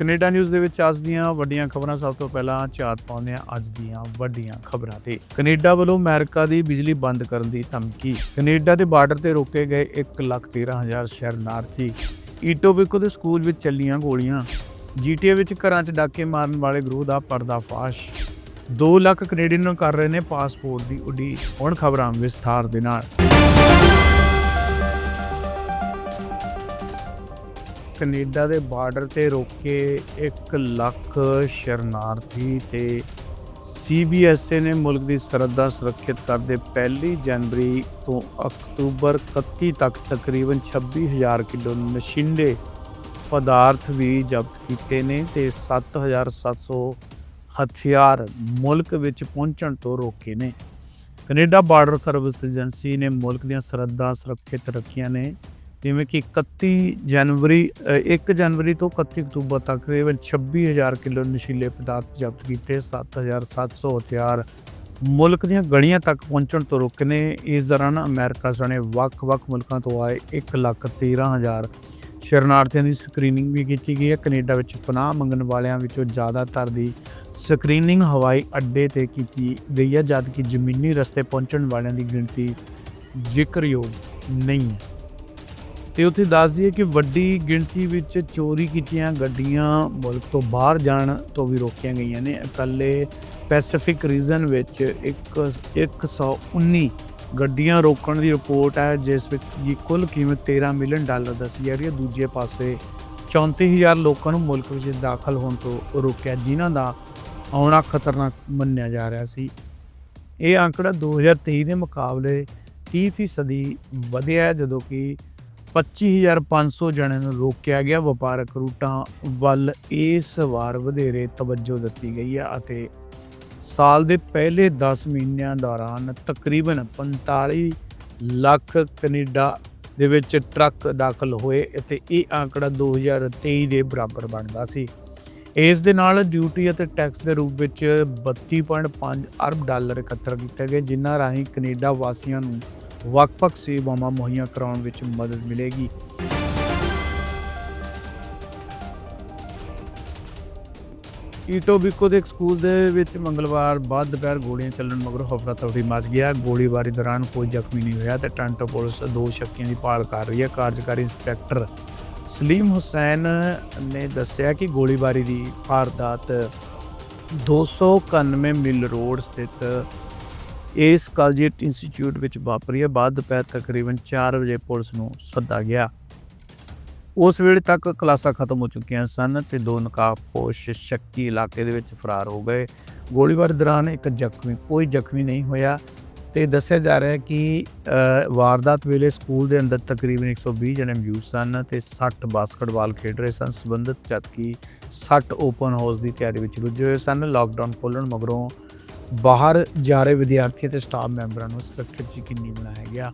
Canada news ਦੇ ਵਿੱਚ ਅੱਜ ਦੀਆਂ ਵੱਡੀਆਂ ਖਬਰਾਂ ਸਭ ਤੋਂ ਪਹਿਲਾਂ ਝਾਤ ਪਾਉਂਦੇ ਆ ਅੱਜ ਦੀਆਂ ਵੱਡੀਆਂ ਖਬਰਾਂ ਤੇ। ਕੈਨੇਡਾ ਵੱਲੋਂ ਅਮਰੀਕਾ ਦੀ ਬਿਜਲੀ ਬੰਦ ਕਰਨ ਦੀ ਧਮਕੀ। ਕੈਨੇਡਾ ਦੇ ਬਾਰਡਰ ਤੇ ਰੋਕੇ ਗਏ 113000 ਸ਼ਰਨਾਰਥੀ। ਈਟੋਬਿਕੋ ਦੇ ਸਕੂਲ ਵਿੱਚ ਚੱਲੀਆਂ ਗੋਲੀਆਂ। ਜੀਟੀਏ ਵਿੱਚ ਘਰਾਂ 'ਚ ਡਾਕੇ ਮਾਰਨ ਵਾਲੇ ਗਰੋਹ ਦਾ ਪਰਦਾਫਾਸ਼। 2 ਲੱਖ ਕੈਨੇਡੀਅਨ ਕਰ ਰਹੇ ਨੇ ਪਾਸਪੋਰਟ ਦੀ ਉਡੀਕ। ਹੁਣ ਖਬਰਾਂ ਵਿਸਥਾਰ ਦੇ ਨਾਲ। ਕੈਨੇਡਾ ਦੇ ਬਾਰਡਰ ਤੇ ਰੋਕੇ 1 ਲੱਖ ਸ਼ਰਨਾਰਥੀ ਤੇ ਸੀਬੀਐਸਏ ਨੇ ਮੁਲਕ ਦੀ ਸਰਹੱਦਾਂ ਸੁਰੱਖਿਅਤ ਕਰਦੇ 1 ਜਨਵਰੀ ਤੋਂ ਅਕਤੂਬਰ 31 ਤੱਕ ਤਕਰੀਬਨ 26000 ਕਿਲੋ ਨਸ਼ੀਲੇ ਪਦਾਰਥ ਵੀ ਜ਼ਬਤ ਕੀਤੇ ਨੇ ਤੇ 7700 ਹਥਿਆਰ ਮੁਲਕ ਵਿੱਚ ਪਹੁੰਚਣ ਤੋਂ ਰੋਕੇ ਨੇ। ਕੈਨੇਡਾ ਬਾਰਡਰ ਸਰਵਿਸ ਏਜੰਸੀ ਨੇ ਮੁਲਕ ਦੀਆਂ ਸਰਹੱਦਾਂ ਸੁਰੱਖਿਅਤ ਰੱਖੀਆਂ ਨੇ। ਜਿਵੇਂ ਕਿ 31 ਜਨਵਰੀ ਅ, 1 ਜਨਵਰੀ ਤੋਂ 31 ਅਕਤੂਬਰ ਤੱਕ ਤਕਰੀਬਨ 26000 ਕਿਲੋ ਨਸ਼ੀਲੇ ਪਦਾਰਥ ਜ਼ਬਤ ਕੀਤੇ 7700 ਹਥਿਆਰ ਮੁਲਕ ਦੀਆਂ ਗਲੀਆਂ ਤੱਕ ਪਹੁੰਚਣ ਤੋਂ ਰੁਕੇ ਨੇ। ਇਸ ਦੌਰਾਨ ਅਮਰੀਕਾ ਸਣੇ ਵੱਖ-ਵੱਖ ਮੁਲਕਾਂ ਤੋਂ ਆਏ 113000 ਸ਼ਰਨਾਰਥੀਆਂ ਦੀ ਸਕਰੀਨਿੰਗ ਵੀ ਕੀਤੀ ਗਈ ਹੈ। ਕੈਨੇਡਾ ਵਿੱਚ ਪਨਾਹ ਮੰਗਣ ਵਾਲਿਆਂ ਵਿੱਚੋਂ ਜ਼ਿਆਦਾਤਰ ਦੀ ਸਕਰੀਨਿੰਗ ਹਵਾਈ ਅੱਡੇ ਤੇ ਕੀਤੀ ਗਈ ਹੈ ਜਦਕਿ ਜ਼ਮੀਨੀ ਰਸਤੇ ਪਹੁੰਚਣ ਵਾਲਿਆਂ ਦੀ ਗਿਣਤੀ ਜ਼ਿਕਰਯੋਗ ਨਹੀਂ ਹੈ। ਤੇ ਉੱਥੇ ਦੱਸ ਦਈਏ ਕਿ ਵੱਡੀ ਗਿਣਤੀ ਵਿੱਚ ਚੋਰੀ ਕੀਤੀਆਂ ਗੱਡੀਆਂ ਮੁਲਕ ਤੋਂ ਬਾਹਰ ਜਾਣ ਤੋਂ ਵੀ ਰੋਕੀਆਂ ਗਈਆਂ ਨੇ। ਇਕੱਲੇ ਪੈਸੀਫਿਕ ਰੀਜਨ ਵਿੱਚ ਇੱਕ 119 ਗੱਡੀਆਂ ਰੋਕਣ ਦੀ ਰਿਪੋਰਟ ਹੈ, ਜਿਸ ਵਿੱਚ ਦੀ ਕੁੱਲ ਕੀਮਤ 13 ਮਿਲੀਅਨ ਡਾਲਰ ਦੱਸੀ ਜਾ ਰਹੀ ਹੈ। ਦੂਜੇ ਪਾਸੇ 34000 ਲੋਕਾਂ ਨੂੰ ਮੁਲਕ ਵਿੱਚ ਦਾਖਲ ਹੋਣ ਤੋਂ ਰੋਕਿਆ, ਜਿਨ੍ਹਾਂ ਦਾ ਆਉਣਾ ਖਤਰਨਾਕ ਮੰਨਿਆ ਜਾ ਰਿਹਾ ਸੀ। ਇਹ ਅੰਕੜਾ 2023 ਦੇ ਮੁਕਾਬਲੇ 30% ਵਧਿਆ ਜਦੋਂ ਕਿ 25500 ਜਣਿਆਂ ਨੂੰ ਰੋਕਿਆ ਗਿਆ ਵਪਾਰਕ ਰੂਟਾਂ ਵੱਲ ਇਸ ਵਾਰ ਵਧੇਰੇ ਤਵੱਜੋ ਦਿੱਤੀ ਗਈ ਹੈ ਅਤੇ ਸਾਲ ਦੇ ਪਹਿਲੇ 10 ਮਹੀਨਿਆਂ ਦੌਰਾਨ ਤਕਰੀਬਨ 45 ਲੱਖ ਕੈਨੇਡਾ ਦੇ ਵਿੱਚ ਟਰੱਕ ਦਾਖਲ ਹੋਏ ਅਤੇ ਇਹ ਆંકੜਾ 2023 ਦੇ ਬਰਾਬਰ ਬਣਦਾ ਸੀ। ਇਸ ਦੇ ਨਾਲ ਡਿਊਟੀ ਅਤੇ ਟੈਕਸ ਦੇ ਰੂਪ ਵਿੱਚ 32.5 ਅਰਬ ਡਾਲਰ ਇਕੱਤਰ ਕੀਤੇ ਗਏ, ਜਿਨ੍ਹਾਂ ਰਾਹੀਂ ਕੈਨੇਡਾ ਵਾਸੀਆਂ ਨੂੰ ਵੱਖ-ਵੱਖ ਸੇਵਾਵਾਂ ਮੁਹੱਈਆ ਕਰਾਉਣ ਵਿੱਚ ਮਦਦ ਮਿਲੇਗੀ। ਈਟੋਬਿਕੋ ਦੇ ਇੱਕ ਸਕੂਲ ਦੇ ਵਿੱਚ ਮੰਗਲਵਾਰ ਬਾਅਦ ਦੁਪਹਿਰ ਗੋਲੀਆਂ ਚੱਲਣ ਮਗਰੋਂ ਹਫੜਾ ਤਫੜੀ ਮਚ ਗਿਆ। ਗੋਲੀਬਾਰੀ ਦੌਰਾਨ ਕੋਈ ਜ਼ਖਮੀ ਨਹੀਂ ਹੋਇਆ ਤੇ ਟਾਂਟੋ ਪੁਲਿਸ ਦੋ ਸ਼ੱਕੀਆਂ ਦੀ ਭਾਲ ਕਰ ਰਹੀ ਹੈ। ਕਾਰਜਕਾਰੀ ਇੰਸਪੈਕਟਰ ਸਲੀਮ ਹੁਸੈਨ ਨੇ ਦੱਸਿਆ ਕਿ ਗੋਲੀਬਾਰੀ ਦੀ ਵਾਰਦਾਤ 291 ਮਿਲ ਰੋਡ ਸਥਿਤ ਇਸ ਕਾਲਜੀਟ ਇੰਸਟੀਚਿਊਟ ਵਿੱਚ ਵਾਪਰੀ ਹੈ। ਬਾਅਦ ਦੁਪਹਿਰ ਤਕਰੀਬਨ 4 ਵਜੇ ਪੁਲਿਸ ਨੂੰ ਸੱਦਾ ਗਿਆ। ਉਸ ਵੇਲੇ ਤੱਕ ਕਲਾਸਾਂ ਖਤਮ ਹੋ ਚੁੱਕੀਆਂ ਸਨ ਤੇ ਦੋ ਨਕਾਬਪੋਸ਼ ਸ਼ੱਕੀ ਇਲਾਕੇ ਦੇ ਵਿੱਚ ਫਰਾਰ ਹੋ ਗਏ। ਗੋਲੀਬਾਰੀ ਦੌਰਾਨ ਇੱਕ ਜ਼ਖਮੀ, ਕੋਈ ਜ਼ਖਮੀ ਨਹੀਂ ਹੋਇਆ ਤੇ ਦੱਸਿਆ ਜਾ ਰਿਹਾ ਹੈ ਕਿ ਵਾਰਦਾਤ ਵੇਲੇ ਸਕੂਲ ਦੇ ਅੰਦਰ ਤਕਰੀਬਨ 120 ਜਣੇ ਮੌਜੂਦ ਸਨ ਤੇ 60 ਬਾਸਕਟਬਾਲ ਖੇਡ ਰਹੇ ਸਨ। ਸੰਬੰਧਿਤ ਜਦਕਿ 60 ਓਪਨ ਹਾਊਸ ਦੀ ਤਿਆਰੀ ਵਿੱਚ ਰੁੱਝੇ ਹੋਏ ਸਨ। ਲਾਕਡਾਊਨ ਖੋਲ੍ਹਣ ਮਗਰੋਂ ਬਾਹਰ ਜਾ ਰਹੇ ਵਿਦਿਆਰਥੀਆਂ ਤੇ ਸਟਾਫ ਮੈਂਬਰਾਂ ਨੂੰ ਸੁਰੱਖਿਅਤ ਯਕੀਨੀ ਬਣਾਇਆ ਗਿਆ।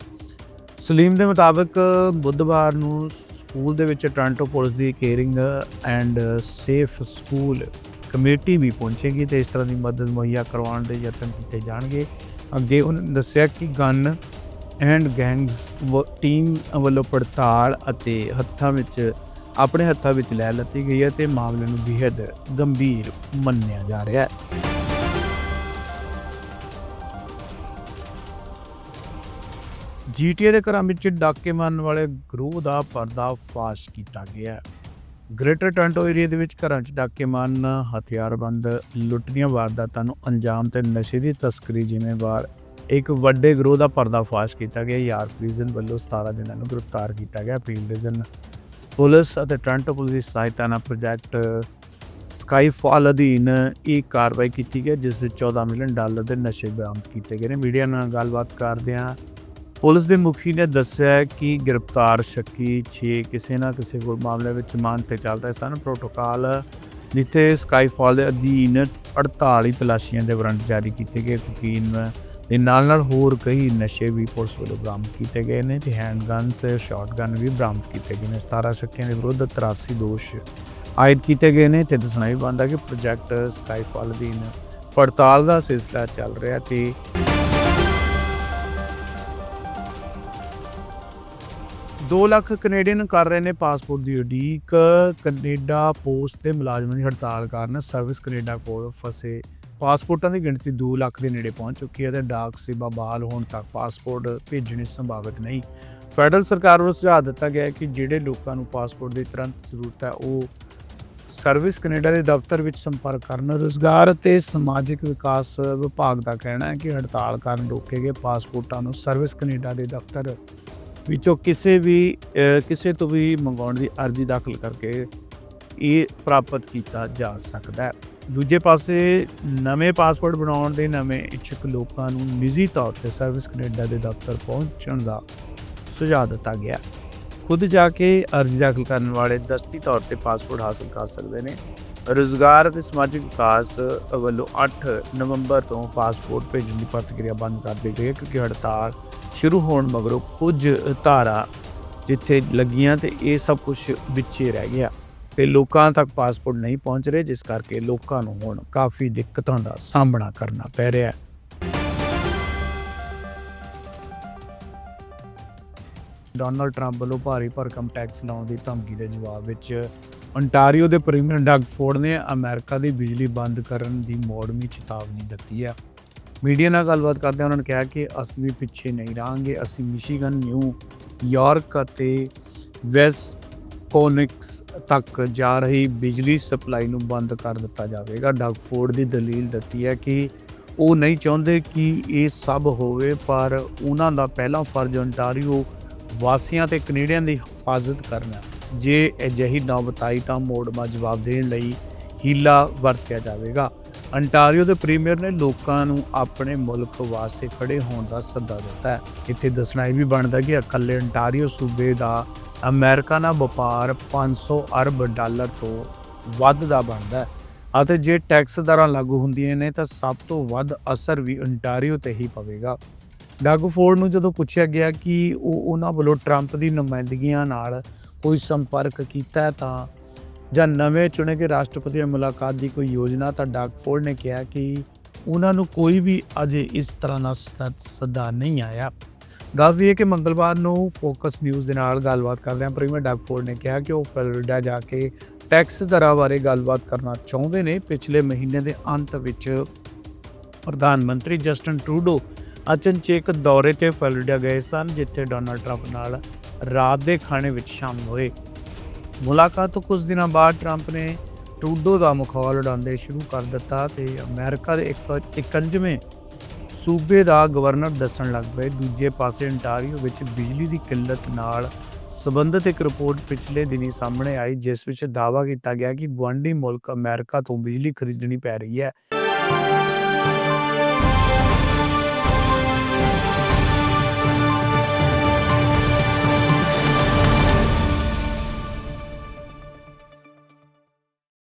ਸਲੀਮ ਦੇ ਮੁਤਾਬਕ ਬੁੱਧਵਾਰ ਨੂੰ ਸਕੂਲ ਦੇ ਵਿੱਚ Toronto police the caring and safe school committee ਵੀ ਪਹੁੰਚੇਗੀ ਤੇ ਇਸ ਤਰ੍ਹਾਂ ਦੀ ਮਦਦ ਮੁਹੱਈਆ ਕਰਵਾਉਣ ਦੇ ਯਤਨ ਕੀਤੇ ਜਾਣਗੇ। ਅੱਗੇ ਉਹਨਾਂ ਨੇ ਦੱਸਿਆ ਕਿ ਗਨ ਐਂਡ ਗੈਂਗਸ ਟੀਮ ਵੱਲੋਂ ਪੜਤਾਲ ਅਤੇ ਹੱਥਾਂ ਵਿੱਚ, ਆਪਣੇ ਹੱਥਾਂ ਵਿੱਚ ਲੈ ਲੱਤੀ ਗਈ ਹੈ ਤੇ ਮਾਮਲੇ ਨੂੰ ਬੇहद ਗੰਭੀਰ ਮੰਨਿਆ ਜਾ ਰਿਹਾ ਹੈ। ਜੀਟੀਏ ਦੇ ਘਰਾਂ ਵਿੱਚ ਡਾਕੇ ਮਾਰਨ ਵਾਲੇ ਗਰੋਹ ਦਾ ਪਰਦਾਫਾਸ਼ ਕੀਤਾ ਗਿਆ ਗ੍ਰੇਟਰ ਟੋਰਾਂਟੋ ਏਰੀਆ ਦੇ ਵਿੱਚ ਘਰਾਂ 'ਚ ਡਾਕੇ ਮਾਰਨ ਹਥਿਆਰਬੰਦ ਲੁੱਟ ਦੀਆਂ ਵਾਰਦਾਤਾਂ ਨੂੰ ਅੰਜਾਮ ਤੇ ਨਸ਼ੇ ਦੀ ਤਸਕਰੀ ਜ਼ਿੰਮੇਵਾਰ ਇੱਕ ਵੱਡੇ ਗਰੋਹ ਦਾ ਪਰਦਾਫਾਸ਼ ਕੀਤਾ ਗਿਆ। ਯਾਰ ਪ੍ਰੀਜ਼ਨ ਵੱਲੋਂ 17 ਜਣਾਂ ਨੂੰ ਗ੍ਰਿਫਤਾਰ ਕੀਤਾ ਗਿਆ। ਪੀਲ ਰੀਜਨ ਪੁਲਿਸ ਅਤੇ ਟੋਰਾਂਟੋ ਪੁਲਿਸ ਦੀ ਸਹਾਇਤਾ ਨਾਲ ਪ੍ਰੋਜੈਕਟ ਸਕਾਈਫਾਲ ਅਧੀਨ ਇਹ ਕਾਰਵਾਈ ਕੀਤੀ ਗਈ, ਜਿਸ ਵਿੱਚ 14 ਮਿਲੀਅਨ ਡਾਲਰ ਦੇ ਨਸ਼ੇ ਬਰਾਮਦ ਕੀਤੇ ਗਏ ਨੇ। ਮੀਡੀਆ ਨਾਲ ਗੱਲਬਾਤ ਕਰਦਿਆਂ ਪੁਲਿਸ ਦੇ ਮੁਖੀ ਨੇ ਦੱਸਿਆ ਕਿ ਗ੍ਰਿਫਤਾਰ ਸ਼ੱਕੀ 6 ਕਿਸੇ ਨਾ ਕਿਸੇ ਕੋਲ ਮਾਮਲੇ ਵਿੱਚ ਜ਼ਮਾਨਤ ਤੇ ਚੱਲ ਰਹੇ ਸਨ। ਪ੍ਰੋਟੋਕਾਲ ਜਿੱਥੇ ਸਕਾਈਫਾਲ ਦੇ ਅਧੀਨ 48 ਤਲਾਸ਼ੀਆਂ ਦੇ ਵਾਰੰਟ ਜਾਰੀ ਕੀਤੇ ਗਏ। ਕੁਕੀਨ ਦੇ ਨਾਲ ਨਾਲ ਹੋਰ ਕਈ ਨਸ਼ੇ ਵੀ ਪੁਲਿਸ ਵੱਲੋਂ ਬਰਾਮਦ ਕੀਤੇ ਗਏ ਨੇ ਤੇ ਹੈਂਡਗਨਸ ਸ਼ਾਟਗਨ ਵੀ ਬਰਾਮਦ ਕੀਤੇ ਗਏ ਨੇ। 17 ਸ਼ੱਕੀਆਂ ਦੇ ਵਿਰੁੱਧ 83 ਦੋਸ਼ ਆਇਦ ਕੀਤੇ ਗਏ ਨੇ ਤੇ ਦੱਸਣਾ ਵੀ ਬਣਦਾ ਕਿ ਪ੍ਰੋਜੈਕਟ ਸਕਾਈਫਾਲ ਅਧੀਨ ਪੜਤਾਲ ਦਾ ਸਿਲਸਿਲਾ ਚੱਲ ਰਿਹਾ ਤੇ 2 ਲੱਖ ਕੈਨੇਡੀਅਨ ਕਰ ਰਹੇ ਨੇ ਪਾਸਪੋਰਟ ਦੀ ਉਡੀਕ। ਕੈਨੇਡਾ ਪੋਸਟ ਦੇ ਮੁਲਾਜ਼ਮਾਂ ਦੀ ਹੜਤਾਲ ਕਾਰਨ ਸਰਵਿਸ ਕੈਨੇਡਾ ਕੋਲ ਫਸੇ ਪਾਸਪੋਰਟਾਂ ਦੀ ਗਿਣਤੀ 2 ਲੱਖ ਦੇ ਨੇੜੇ ਪਹੁੰਚ ਚੁੱਕੀ ਹੈ ਤੇ ਡਾਕ ਸੇਵਾ ਬਹਾਲ ਹੋਣ ਤੱਕ ਪਾਸਪੋਰਟ ਭੇਜਣੇ ਸੰਭਾਵਿਤ ਨਹੀਂ। ਫੈਡਰਲ ਸਰਕਾਰ ਵੱਲੋਂ ਸੁਝਾਅ ਦਿੱਤਾ ਗਿਆ ਹੈ ਕਿ ਜਿਹੜੇ ਲੋਕਾਂ ਨੂੰ ਪਾਸਪੋਰਟ ਦੀ ਤੁਰੰਤ ਜ਼ਰੂਰਤ ਹੈ, ਉਹ ਸਰਵਿਸ ਕੈਨੇਡਾ ਦੇ ਦਫ਼ਤਰ ਵਿੱਚ ਸੰਪਰਕ ਕਰਨ, ਰੁਜ਼ਗਾਰ ਅਤੇ ਸਮਾਜਿਕ ਵਿਕਾਸ ਵਿਭਾਗ ਦਾ ਕਹਿਣਾ ਹੈ ਕਿ ਹੜਤਾਲ ਕਾਰਨ ਰੋਕੇ ਗਏ ਪਾਸਪੋਰਟਾਂ ਨੂੰ ਸਰਵਿਸ ਕੈਨੇਡਾ ਦੇ ਦਫ਼ਤਰ ਵਿੱਚੋਂ ਕਿਸੇ ਵੀ ਕਿਸੇ ਤੋਂ ਵੀ ਮੰਗਵਾਉਣ ਦੀ ਅਰਜ਼ੀ ਦਾਖਲ ਕਰਕੇ ਇਹ ਪ੍ਰਾਪਤ ਕੀਤਾ ਜਾ ਸਕਦਾ ਹੈ। ਦੂਜੇ ਪਾਸੇ ਨਵੇਂ ਪਾਸਪੋਰਟ ਬਣਾਉਣ ਦੇ ਨਵੇਂ ਇੱਛੁਕ ਲੋਕਾਂ ਨੂੰ ਨਿੱਜੀ ਤੌਰ ਤੇ ਸਰਵਿਸ ਕੈਨੇਡਾ ਦੇ ਦਫ਼ਤਰ ਪਹੁੰਚਣ ਦਾ ਸੁਝਾਅ ਦਿੱਤਾ ਗਿਆ। ਖੁਦ ਜਾ ਕੇ ਅਰਜ਼ੀ ਦਾਖਲ ਕਰਨ ਵਾਲੇ ਦਸਤੀ ਤੌਰ ਤੇ ਪਾਸਪੋਰਟ ਹਾਸਲ ਕਰ ਸਕਦੇ ਨੇ। ਰੁਜ਼ਗਾਰ ਅਤੇ ਸਮਾਜਿਕ ਵਿਕਾਸ ਵੱਲੋਂ 8 ਨਵੰਬਰ ਤੋਂ ਪਾਸਪੋਰਟ ਭੇਜਣ ਦੀ ਪ੍ਰਤੀਕਿਰਿਆ ਬੰਦ ਕਰ ਦਿੱਤੀ ਗਈ ਹੈ ਕਿਉਂਕਿ ਹੜਤਾਲ ਸ਼ੁਰੂ ਹੋਣ ਮਗਰੋਂ ਕੁਝ ਧਾਰਾ ਜਿੱਥੇ ਲੱਗੀਆਂ ਤੇ ਇਹ ਸਭ ਕੁਝ ਵਿੱਚੇ ਰਹਿ ਗਿਆ ਤੇ ਲੋਕਾਂ ਤੱਕ ਪਾਸਪੋਰਟ ਨਹੀਂ ਪਹੁੰਚ ਰਹੇ, ਜਿਸ ਕਰਕੇ ਲੋਕਾਂ ਨੂੰ ਹੁਣ ਕਾਫੀ ਦਿੱਕਤਾਂ ਦਾ ਸਾਹਮਣਾ ਕਰਨਾ ਪੈ ਰਿਹਾ ਹੈ। ਡੋਨਾਲਡ ਟਰੰਪ ਵੱਲੋਂ ਭਾਰੀ ਭਰਕਮ ਟੈਕਸ ਲਾਉਣ ਦੀ ਧਮਕੀ ਦੇ ਜਵਾਬ ਵਿੱਚ ਅੰਟਾਰੀਓ ਦੇ ਪ੍ਰੀਮੀਅਰ ਡਗ ਫੋਰਡ ਨੇ ਅਮਰੀਕਾ ਦੀ ਬਿਜਲੀ ਬੰਦ ਕਰਨ ਦੀ ਮੋੜਵੀਂ ਚੇਤਾਵਨੀ ਦਿੱਤੀ ਹੈ। ਮੀਡੀਆ ਨਾਲ ਗੱਲਬਾਤ ਕਰਦੇ ਉਹਨਾਂ ਨੇ ਕਿਹਾ ਕਿ ਅਸੀਂ ਵੀ ਪਿੱਛੇ ਨਹੀਂ ਰਹਾਂਗੇ, ਅਸੀਂ ਮਿਸ਼ੀਗਨ, ਨਿਊ ਯਾਰਕ ਅਤੇ ਵੈਸਕੋਨਿਕਸ ਤੱਕ ਜਾ ਰਹੀ ਬਿਜਲੀ ਸਪਲਾਈ ਨੂੰ ਬੰਦ ਕਰ ਦਿੱਤਾ ਜਾਵੇਗਾ। ਡਗਫੋਰਡ ਦੀ ਦਲੀਲ ਦਿੱਤੀ ਹੈ ਕਿ ਉਹ ਨਹੀਂ ਚਾਹੁੰਦੇ ਕਿ ਇਹ ਸਭ ਹੋਵੇ, ਪਰ ਉਹਨਾਂ ਦਾ ਪਹਿਲਾ ਫਰਜ਼ ਓਨਟਾਰੀਓ ਵਾਸੀਆਂ ਤੇ ਕੈਨੇਡੀਅਨ ਦੀ ਹਿਫਾਜ਼ਤ ਕਰਨਾ। ਜੇ ਅਜਿਹੀ ਨੌਬਤ ਆਈ ਤਾਂ ਮੋੜਮਾ ਜਵਾਬ ਦੇਣ ਲਈ ਹੀਲਾ ਵਰਤਿਆ ਜਾਵੇਗਾ। ਅੰਟਾਰੀਓ ਦੇ ਪ੍ਰੀਮੀਅਰ ਨੇ ਲੋਕਾਂ ਨੂੰ ਆਪਣੇ ਮੁਲਕ ਵਾਸਤੇ ਖੜੇ ਹੋਣ ਦਾ ਸੱਦਾ ਦਿੱਤਾ ਹੈ। ਇੱਥੇ ਦੱਸਣਾ ਇਹ ਵੀ ਬਣਦਾ ਕਿ ਇਕੱਲੇ ਅੰਟਾਰੀਓ ਸੂਬੇ ਦਾ ਅਮਰੀਕਾ ਨਾਲ ਵਪਾਰ 500 ਅਰਬ ਡਾਲਰ ਤੋਂ ਵੱਧ ਦਾ ਬਣਦਾ ਹੈ ਅਤੇ ਜੇ ਟੈਕਸ ਦਰਾਂ ਲਾਗੂ ਹੁੰਦੀਆਂ ਨੇ ਤਾਂ ਸਭ ਤੋਂ ਵੱਧ ਅਸਰ ਵੀ ਅੰਟਾਰੀਓ ਤੇ ਹੀ ਪਵੇਗਾ। ਡਗ ਫੋਰਡ ਨੂੰ ਜਦੋਂ ਪੁੱਛਿਆ ਗਿਆ ਕਿ ਉਹ ਉਹਨਾਂ ਵੱਲੋਂ ਟਰੰਪ ਦੀ ਨੁਮਾਇੰਦਗੀਆਂ ਨਾਲ ਕੋਈ ਸੰਪਰਕ ਕੀਤਾ ਤਾਂ ਜਾਂ ਨਵੇਂ ਚੁਣੇ ਗਏ ਰਾਸ਼ਟਰਪਤੀ ਨਾਲ ਮੁਲਾਕਾਤ ਦੀ ਕੋਈ ਯੋਜਨਾ, ਤਾਂ ਡਗ ਨੇ ਕਿਹਾ ਕਿ ਉਹਨਾਂ ਨੂੰ ਕੋਈ ਵੀ ਅਜੇ ਇਸ ਤਰ੍ਹਾਂ ਦਾ ਸ- ਸੱਦਾ ਨਹੀਂ ਆਇਆ। ਦੱਸ ਦਈਏ ਕਿ ਮੰਗਲਵਾਰ ਨੂੰ ਫੋਕਸ ਨਿਊਜ਼ ਦੇ ਨਾਲ ਗੱਲਬਾਤ ਕਰਦਿਆਂ ਪ੍ਰੀਮੀਅਰ ਡਾਕਫੋਰਡ ਨੇ ਕਿਹਾ ਕਿ ਉਹ ਫਲੋਰੀਡਾ ਜਾ ਕੇ ਟੈਕਸ ਦਰਾਂ ਬਾਰੇ ਗੱਲਬਾਤ ਕਰਨਾ ਚਾਹੁੰਦੇ ਨੇ। ਪਿਛਲੇ ਮਹੀਨੇ ਦੇ ਅੰਤ ਵਿੱਚ ਪ੍ਰਧਾਨ ਮੰਤਰੀ ਜਸਟਨ ਟਰੂਡੋ ਅਚਨਚੇਕ ਦੌਰੇ ਤੇ ਫਲੋਰੀਡਾ ਗਏ ਸਨ, ਜਿੱਥੇ ਡੋਨਲਡ ਟਰੰਪ ਨਾਲ ਰਾਤ ਦੇ ਖਾਣੇ ਵਿੱਚ ਸ਼ਾਮਲ ਹੋਏ। ਮੁਲਾਕਾਤ ਤੋਂ ਕੁਝ ਦਿਨਾਂ ਬਾਅਦ ਟਰੰਪ ਨੇ ਟਰੂਡੋ ਦਾ ਮਖੌਲ ਉਡਾਉਂਦੇ ਸ਼ੁਰੂ ਕਰ ਦਿੱਤਾ ਤੇ ਅਮਰੀਕਾ ਦੇ ਇੱਕ ਇਕੰਜਵੇਂ ਸੂਬੇ ਦਾ ਗਵਰਨਰ ਦੱਸਣ ਲੱਗ ਪਏ। ਦੂਜੇ ਪਾਸੇ ਅੰਟਾਰੀਓ ਵਿੱਚ ਬਿਜਲੀ ਦੀ ਕਿੱਲਤ ਨਾਲ ਸੰਬੰਧਿਤ ਇੱਕ ਰਿਪੋਰਟ ਪਿਛਲੇ ਦਿਨੀ ਸਾਹਮਣੇ ਆਈ, ਜਿਸ ਵਿੱਚ ਦਾਅਵਾ ਕੀਤਾ ਗਿਆ ਕਿ ਗੁਆਂਢੀ ਮੁਲਕ ਅਮਰੀਕਾ ਤੋਂ ਬਿਜਲੀ ਖਰੀਦਣੀ ਪੈ ਰਹੀ ਹੈ।